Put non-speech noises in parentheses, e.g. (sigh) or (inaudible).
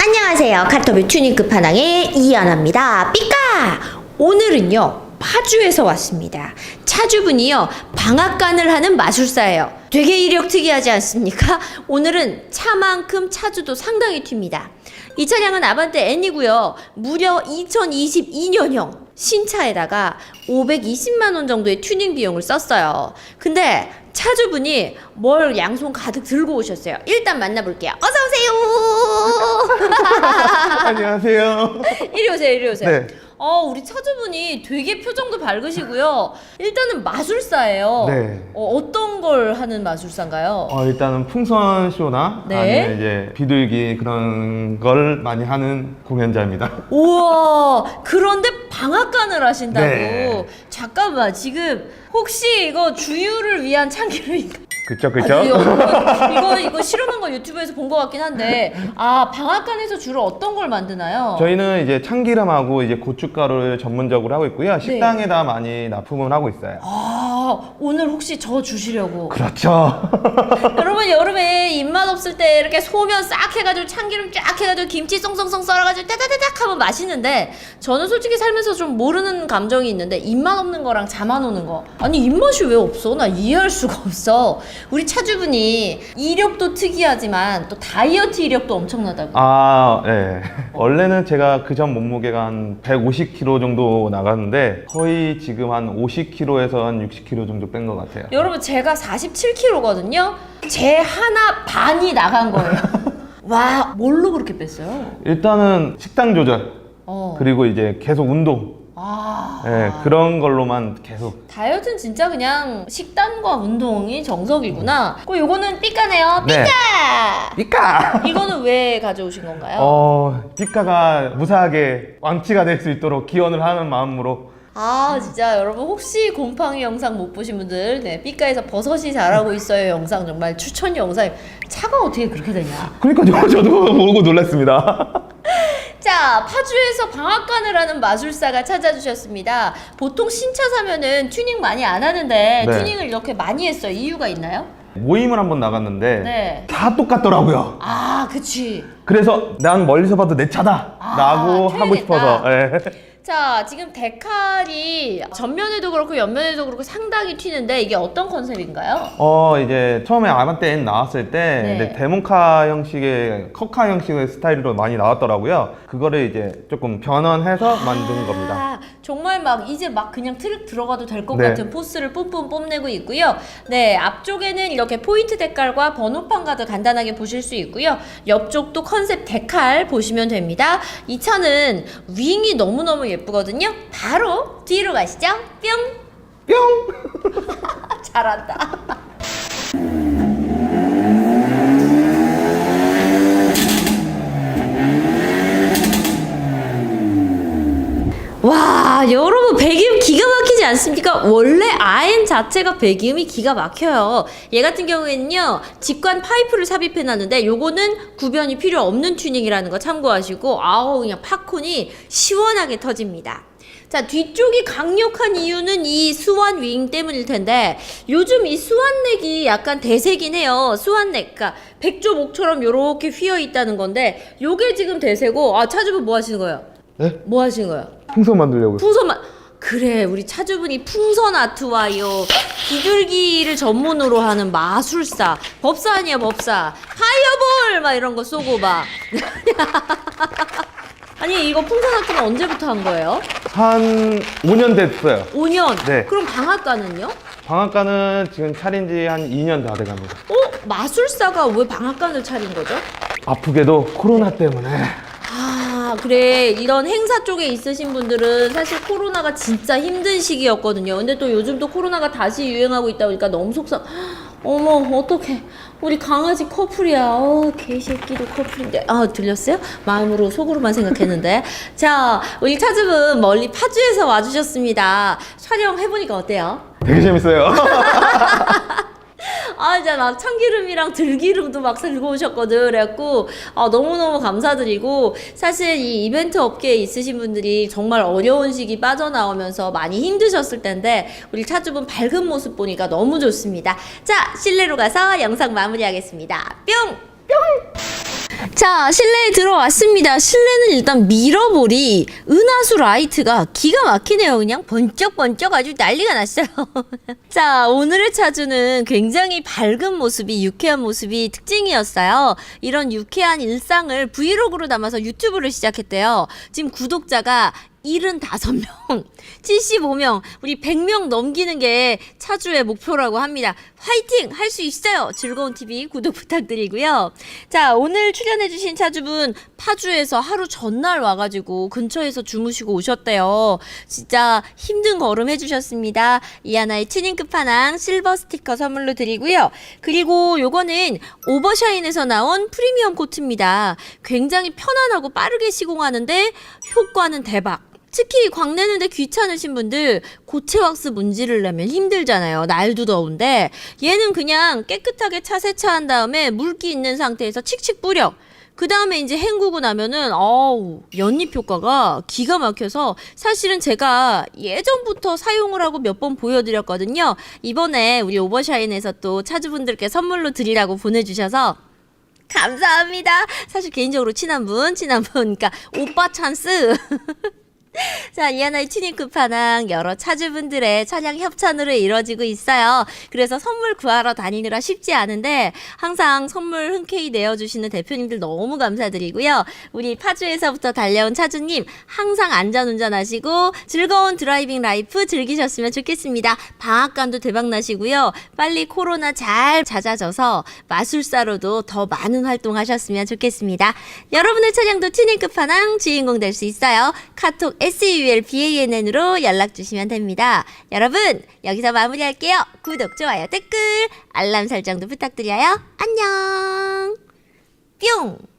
안녕하세요. 카터뷰 튜닝 끝판왕의 이연아입니다. 삐까! 오늘은요, 파주에서 왔습니다. 차주분이요, 방앗간을 하는 마술사예요. 되게 이력 특이하지 않습니까? (laughs) 오늘은 차만큼 차주도 상당히 튑니다. 이 차량은 아반떼 N이고요. 무려 2022년형 신차에다가 520만 원 정도의 튜닝 비용을 썼어요. 근데 차주분이 뭘 양손 가득 들고 오셨어요. 일단 만나볼게요. 어서 오세요. (laughs) 안녕하세요. (laughs) 이리 오세요. 이리 오세요. 네. 어, 우리 차주분이 되게 표정도 밝으시고요. 일단은 마술사예요. 네. 어, 떤걸 하는 마술사인가요? 어, 일단은 풍선 쇼나 네. 아니면 이제 비둘기 그런 걸 많이 하는 공연자입니다. (laughs) 우와 그런데 방앗간을 하신다고 네. 잠깐만 지금 혹시 이거 주유를 위한 (laughs) 참기름인가? 그쵸 아니, 그쵸? 이거, 이거 (laughs) 이거 실험한 거 유튜브에서 본 것 같긴 한데 아 방앗간에서 주로 어떤 걸 만드나요? 저희는 이제 참기름하고 이제 고춧가루를 전문적으로 하고 네. 있고요. 식당에다 많이 납품을 하고 있어요. 아 오늘 혹시 저 주시려고 그렇죠. (laughs) 여러분 여름에 입맛 없을 때 이렇게 소면 싹 해가지고 참기름 쫙 해가지고 김치 썽썽썽 썰어가지고 따다다닥 하면 맛있는데 저는 솔직히 살면서 좀 모르는 감정이 있는데 입맛 없는 거랑 잠안 오는 거 아니 입맛이 왜 없어? 나 이해할 수가 없어 우리 차주분이 이력도 특이하지만 또 다이어트 이력도 엄청나다고 아, 네. 원래는 제가 그 전 몸무게가 한 150kg 정도 나갔는데 거의 지금 한 50kg에서 한 60kg 정도 뺀 것 같아요. 여러분 제가 47kg거든요 제 하나 반이 나간 거예요 (laughs) 와 뭘로 그렇게 뺐어요? 일단은 식단 조절 어. 그리고 이제 계속 운동 아. 네, 그런 걸로만 계속 다이어트는 진짜 그냥 식단과 운동이 정석이구나. 그 요거는 삐까네요. 삐까. 네. 삐까! (laughs) 이거는 왜 가져오신 건가요? 어, 삐까가 무사하게 왕치가 될 수 있도록 기원을 하는 마음으로 아 진짜 여러분 혹시 곰팡이 영상 못 보신 분들 네 삐까에서 버섯이 자라고 있어요 영상 정말 추천 영상 차가 어떻게 그렇게 되냐 그러니까요 저도 보고 놀랐습니다 (laughs) 자 파주에서 방앗간을 하는 마술사가 찾아주셨습니다 보통 신차 사면은 튜닝 많이 안 하는데 네. 튜닝을 이렇게 많이 했어요 이유가 있나요? 모임을 한번 나갔는데 네. 다 똑같더라고요 아 그치 그래서 난 멀리서 봐도 내 차다 아, 라고 하고 틀리겠다. 싶어서 예. 자, 지금 데칼이 전면에도 그렇고 옆면에도 그렇고 상당히 튀는데 이게 어떤 컨셉인가요? 어 이제 처음에 아반떼 N 나왔을 때 네. 이제 데몬카 형식의 커카 형식의 스타일로 많이 나왔더라고요 그거를 이제 조금 변환해서 만든 겁니다 아, 정말 막 이제 막 그냥 트릭 들어가도 될 것 네. 같은 포스를 뿜뿜 뽐내고 있고요. 네, 앞쪽에는 이렇게 포인트 데칼과 번호판 가드 간단하게 보실 수 있고요. 옆쪽도 컨셉 데칼 보시면 됩니다. 이 차는 윙이 너무너무 예쁘거든요. 바로 뒤로 가시죠. 뿅! 뿅 (laughs) 잘한다. 와, 여러분 배기음 기가 막히지 않습니까? 원래 아엔 자체가 배기음이 기가 막혀요. 얘 같은 경우에는요, 직관 파이프를 삽입해 놨는데 요거는 구변이 필요 없는 튜닝이라는 거 참고하시고 아우 그냥 팝콘이 시원하게 터집니다. 자, 뒤쪽이 강력한 이유는 이 수완 윙 때문일 텐데 요즘 이 수완넥이 약간 대세긴 해요. 수완넥. 그러니까 백조 목처럼 요렇게 휘어 있다는 건데 요게 지금 대세고 아, 차주분 뭐 하시는 거예요? 네? 뭐 하시는 거예요? 풍선 만들려고요 풍선만 그래 우리 차주분이 풍선 아트와요 비둘기를 전문으로 하는 마술사 법사 아니야 법사 파이어볼 막 이런 거 쏘고 막 (laughs) 아니 이거 풍선 아트는 언제부터 한 거예요? 한 5년 됐어요 5년 네. 그럼 방앗간은요? 방앗간은 지금 차린 지 한 2년 다 돼갑니다 어? 마술사가 왜 방앗간을 차린 거죠? 아프게도 코로나 때문에 아, 그래. 이런 행사 쪽에 있으신 분들은 사실 코로나가 진짜 힘든 시기였거든요. 근데 또 요즘 또 코로나가 다시 유행하고 있다 보니까 너무 속상. (gasps) 어머 어떡해 우리 강아지 커플이야 어 개새끼도 커플인데 아 들렸어요? 마음으로 속으로만 생각했는데 (laughs) 자 우리 차주분 멀리 파주에서 와주셨습니다 촬영해보니까 어때요? 되게 재밌어요. (laughs) 아, 막 참기름이랑 들기름도 막 들고 오셨거든. 그래갖고, 아, 너무너무 감사드리고, 사실 이 이벤트 업계에 있으신 분들이 정말 어려운 시기 빠져나오면서 많이 힘드셨을 텐데, 우리 차주분 밝은 모습 보니까 너무 좋습니다. 자, 실내로 가서 영상 마무리하겠습니다. 뿅! 자, 실내에 들어왔습니다. 실내는 일단 미러볼이 은하수 라이트가 기가 막히네요. 그냥 번쩍번쩍 아주 난리가 났어요. (laughs) 자, 오늘의 차주는 굉장히 밝은 모습이, 유쾌한 모습이 특징이었어요. 이런 유쾌한 일상을 브이로그로 담아서 유튜브를 시작했대요. 지금 구독자가 75명, (laughs) 75명, 우리 100명 넘기는 게 차주의 목표라고 합니다. 화이팅! 할 수 있어요! 즐거운 TV 구독 부탁드리고요. 자, 오늘 출연해주신 차주분 파주에서 하루 전날 와가지고 근처에서 주무시고 오셨대요. 진짜 힘든 걸음 해주셨습니다. 이하나의 튜닝 끝판왕 실버 스티커 선물로 드리고요. 그리고 요거는 오버샤인에서 나온 프리미엄 코트입니다. 굉장히 편안하고 빠르게 시공하는데 효과는 대박. 특히 광내는데 귀찮으신 분들 고체 왁스 문지를 내면 힘들잖아요. 날도 더운데 얘는 그냥 깨끗하게 차 세차한 다음에 물기 있는 상태에서 칙칙 뿌려. 그 다음에 이제 헹구고 나면은 어우 연잎 효과가 기가 막혀서 사실은 제가 예전부터 사용을 하고 몇 번 보여드렸거든요. 이번에 우리 오버샤인에서 또 차주분들께 선물로 드리라고 보내주셔서 감사합니다. 사실 개인적으로 친한 분, 친한 분, 그러니까 오빠 찬스. (laughs) (laughs) 자, 이하나의 튜닝 끝판왕 여러 차주분들의 차량 협찬으로 이루어지고 있어요. 그래서 선물 구하러 다니느라 쉽지 않은데 항상 선물 흔쾌히 내어주시는 대표님들 너무 감사드리고요. 우리 파주에서부터 달려온 차주님 항상 안전운전하시고 즐거운 드라이빙 라이프 즐기셨으면 좋겠습니다. 방학간도 대박나시고요. 빨리 코로나 잘 잦아져서 마술사로도 더 많은 활동하셨으면 좋겠습니다. 여러분의 차량도 튜닝 끝판왕 주인공 될 수 있어요. 카톡 BANN으로 연락 주시면 됩니다. 여러분, 여기서 마무리할게요. 구독, 좋아요, 댓글, 알람 설정도 부탁드려요. 안녕! 뿅!